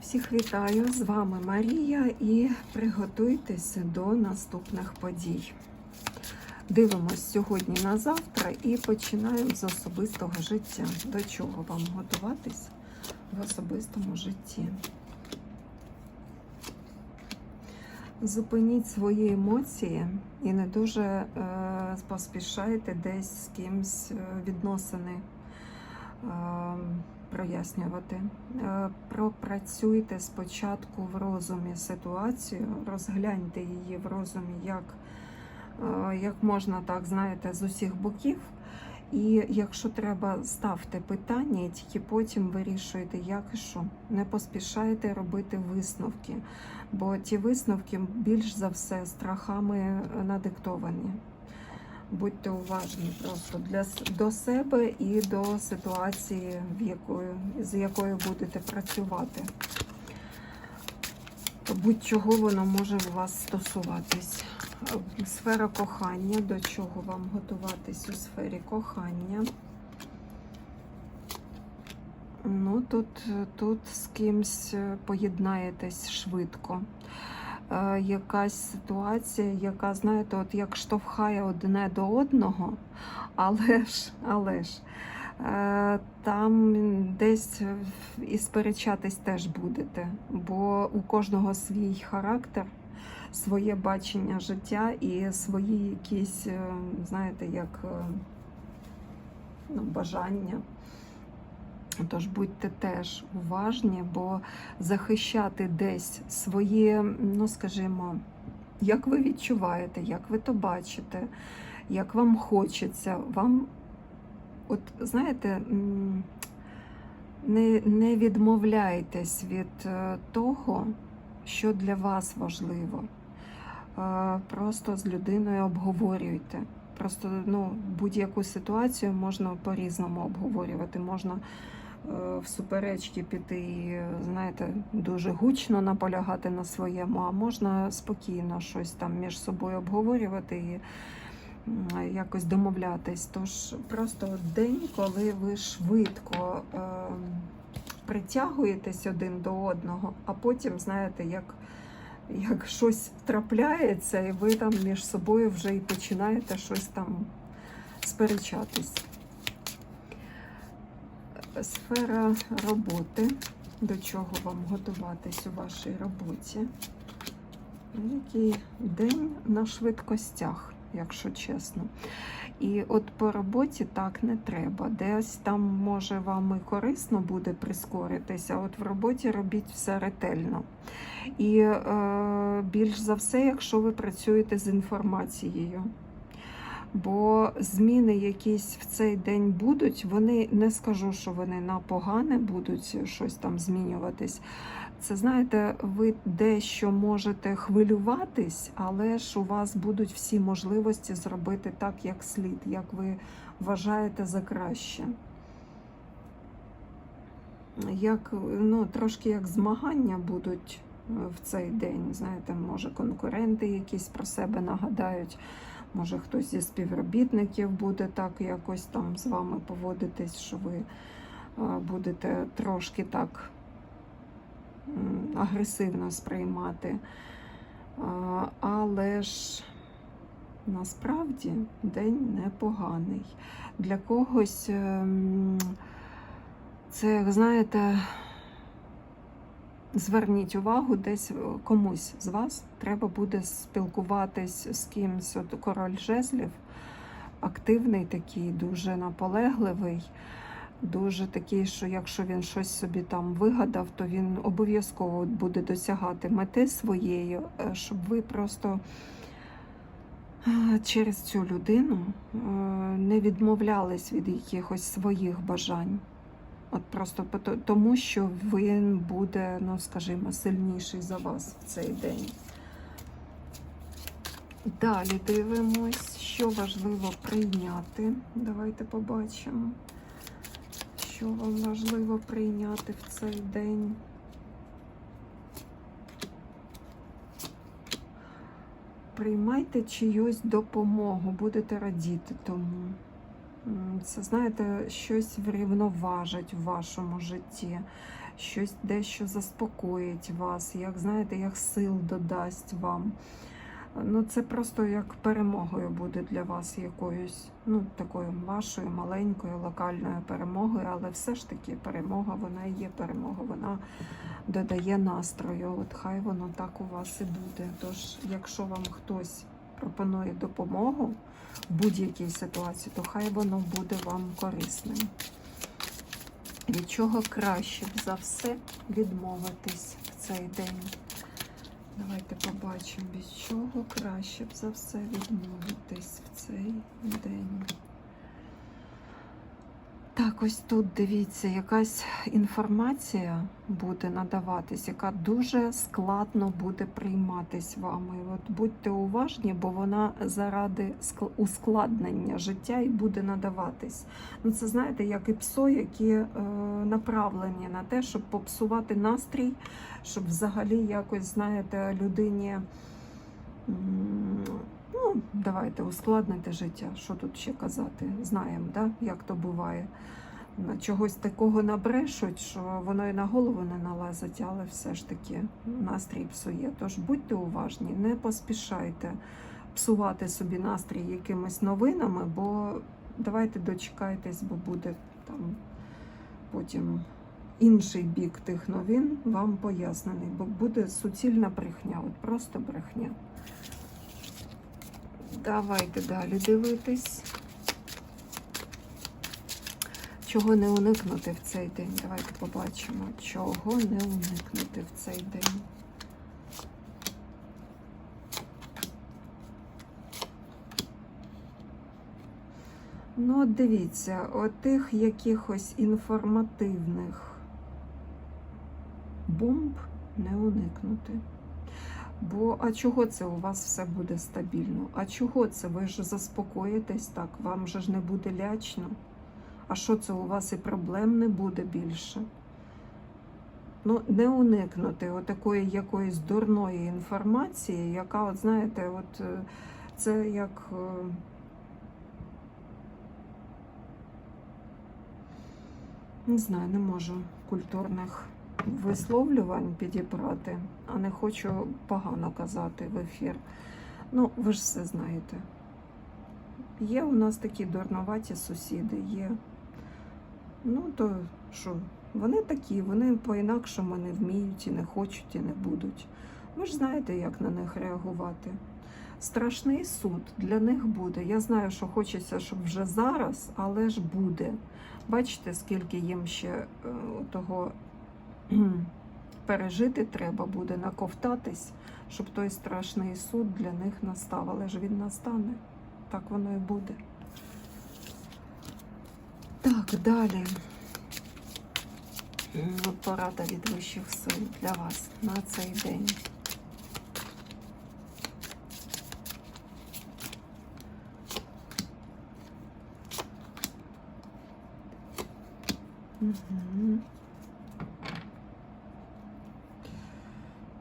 Всіх вітаю! З вами Марія і приготуйтеся до наступних подій. Дивимось сьогодні на завтра і починаємо з особистого життя. До чого вам готуватись в особистому житті? Зупиніть свої емоції і не дуже е, поспішайте десь з кимсь е, відносини. Е, прояснювати. Е, Пропрацюйте спочатку в розумі ситуацію, розгляньте її в розумі, як, е, як можна так, знаєте, з усіх боків. І якщо треба, ставте питання, і тільки потім вирішуйте, як і що. Не поспішайте робити висновки, бо ті висновки більш за все страхами надиктовані. Будьте уважні просто для до себе і до ситуації, в якою, з якою будете працювати. Будь-чого воно може у вас стосуватись. Сфера кохання, до чого вам готуватись у сфері кохання. Ну, тут, тут з кимсь поєднаєтесь швидко якась ситуація, яка, знаєте, от як штовхає одне до одного, але ж, але ж е, там десь і сперечатись теж будете, бо у кожного свій характер, своє бачення життя і свої якісь, е, знаєте, як е, ну, бажання. Тож будьте теж уважні, бо захищати десь своє, ну скажімо, як ви відчуваєте, як ви то бачите, як вам хочеться, вам, от знаєте, не, не відмовляйтесь від е, того, що для вас важливо. Е, Просто з людиною обговорюйте. Просто ну, будь-яку ситуацію можна по-різному обговорювати. Можна в суперечки піти, знаєте, дуже гучно наполягати на своєму, а можна спокійно щось там між собою обговорювати і якось домовлятись. Тож просто день, коли ви швидко е, притягуєтесь один до одного, а потім, знаєте, як як щось трапляється, і ви там між собою вже і починаєте щось там сперечатись. Сфера роботи. До чого вам готуватись у вашій роботі? Який день на швидкостях, якщо чесно. І от по роботі так не треба. Десь там може вам і корисно буде прискоритися, а от в роботі робіть все ретельно. І е, більш за все, якщо ви працюєте з інформацією. Бо зміни якісь в цей день будуть, вони не скажу, що вони на погане будуть щось там змінюватись. Це знаєте, ви дещо можете хвилюватись, але ж у вас будуть всі можливості зробити так, як слід, як ви вважаєте за краще. Як, ну, трошки як змагання будуть е, в цей день. Знаєте, може конкуренти якісь про себе нагадають. Може, хтось зі співробітників буде так якось там з вами поводитись, що ви е, будете трошки так агресивно сприймати. Але ж насправді день непоганий. Для когось ем, це, знаєте, Зверніть увагу, десь е, комусь з вас треба буде спілкуватись з кимсь. От король жезлів, активний такий, дуже наполегливий, дуже такий, що якщо він щось собі там вигадав, то він обов'язково буде досягати мети своєї, е, щоб ви просто е, через цю людину не відмовлялись від якихось своїх бажань. От просто тому, що він буде, ну скажімо, сильніший за вас в цей день. Далі дивимось, що важливо прийняти. Давайте побачимо, що вам важливо прийняти в цей день. Приймайте чиюсь допомогу, будете радіти тому. Це, знаєте, щось врівноважить в вашому житті, щось дещо заспокоїть вас, як знаєте, як сил додасть вам. Ну, це просто як перемогою буде для вас якоюсь, ну, такою вашою маленькою локальною перемогою, але все ж таки перемога, вона є перемога, вона додає настрою. От хай воно так у вас і буде. Тож, якщо вам хтось пропонує допомогу будь-якій ситуації, то хай воно буде вам корисним. Від чого краще б за все відмовитись в цей день? Давайте побачимо, від чого краще б за все відмовитись в цей день. Ось тут дивіться, якась інформація буде надаватись, яка дуже складно буде прийматись вами. От будьте уважні, бо вона заради ускладнення життя і буде надаватись. Ну, це знаєте, як і псо, які е, направлені на те, щоб попсувати настрій, щоб взагалі якось, знаєте, людині. Ну, давайте ускладнити життя. Що тут ще казати? Знаємо, да? як то буває. Чогось такого набрешуть, що воно і на голову не налазить, але все ж таки настрій псує. Тож будьте уважні, не поспішайте псувати собі настрій якимись новинами, бо давайте дочекайтесь, бо буде там потім інший бік тих новин вам пояснений, бо буде суцільна брехня, от просто брехня. Давайте далі дивитись. Чого не уникнути в цей день? Давайте побачимо, чого не уникнути в цей день. Ну, от дивіться, отих якихось інформативних бомб не уникнути. Бо а чого це у вас все буде стабільно? А чого це? Ви ж заспокоїтесь так, вам же ж не буде лячно. А що це у вас і проблем не буде більше? Ну, не уникнути отакої якоїсь дурної інформації, яка, от знаєте, от е, це як. е, Не знаю, не можу культурних висловлювань підібрати, а не хочу погано казати в ефір. Ну, ви ж все знаєте. Є у нас такі дурноваті сусіди, є. Ну, то що, вони такі, вони по-інакшому не вміють і не хочуть, і не будуть. Ви ж знаєте, як на них реагувати. Страшний суд для них буде. Я знаю, що хочеться, щоб вже зараз, але ж буде. Бачите, скільки їм ще е, того пережити треба буде, наковтатись, щоб той страшний суд для них настав. Але ж він настане. Так воно і буде. Так, далі. Порада від вищих сил для вас на цей день.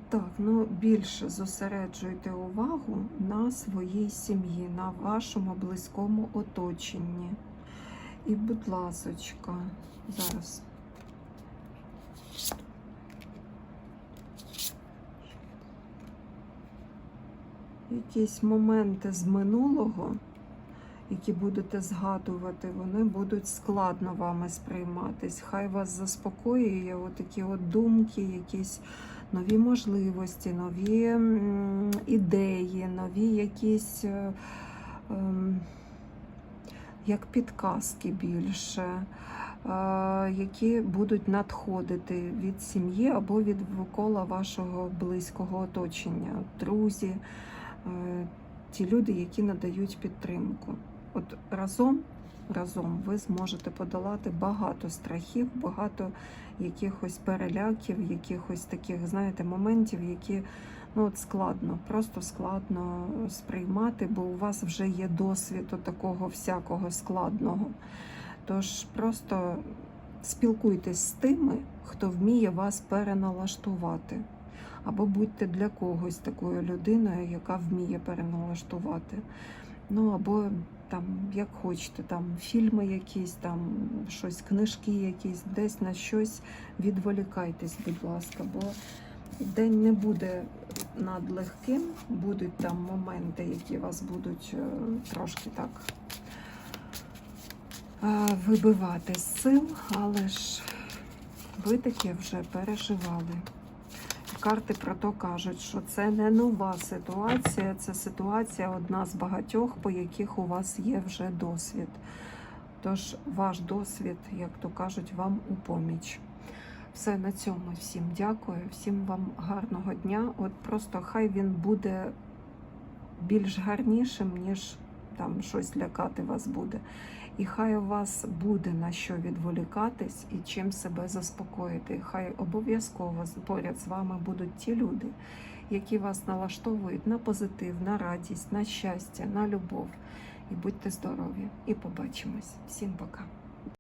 Так, ну більше зосереджуйте увагу на своїй сім'ї, на вашому близькому оточенні. І, будь ласочка, зараз. Якісь моменти з минулого, які будете згадувати, вони будуть складно вами сприйматись. Хай вас заспокоює отакі от думки, якісь нові можливості, нові ідеї, нові якісь. е, ем, як підказки більше, е, які будуть надходити від сім'ї або від кола вашого близького оточення, друзі, е, ті люди, які надають підтримку. От разом, разом ви зможете подолати багато страхів, багато якихось переляків, якихось таких, знаєте, моментів, які ну, от складно, просто складно сприймати, бо у вас вже є досвід такого всякого складного. Тож просто спілкуйтесь з тими, хто вміє вас переналаштувати. Або будьте для когось такою людиною, яка вміє переналаштувати. Ну або там, як хочете, там фільми якісь, там щось, книжки якісь, десь на щось відволікайтесь, будь ласка, бо день не буде надлегким, будуть там моменти, які вас будуть е, трошки так е, вибивати з сил, але ж ви таке вже переживали. Карти про то кажуть, що це не нова ситуація, це ситуація одна з багатьох, по яких у вас є вже досвід. Тож ваш досвід, як то кажуть, вам у поміч. Все на цьому всім дякую, всім вам гарного дня. От просто хай він буде більш гарнішим, ніж там щось лякати вас буде. І хай у вас буде на що відволікатись і чим себе заспокоїти. Хай обов'язково поряд з вами будуть ті люди, які вас налаштовують на позитив, на радість, на щастя, на любов. І будьте здорові! І побачимось. Всім пока!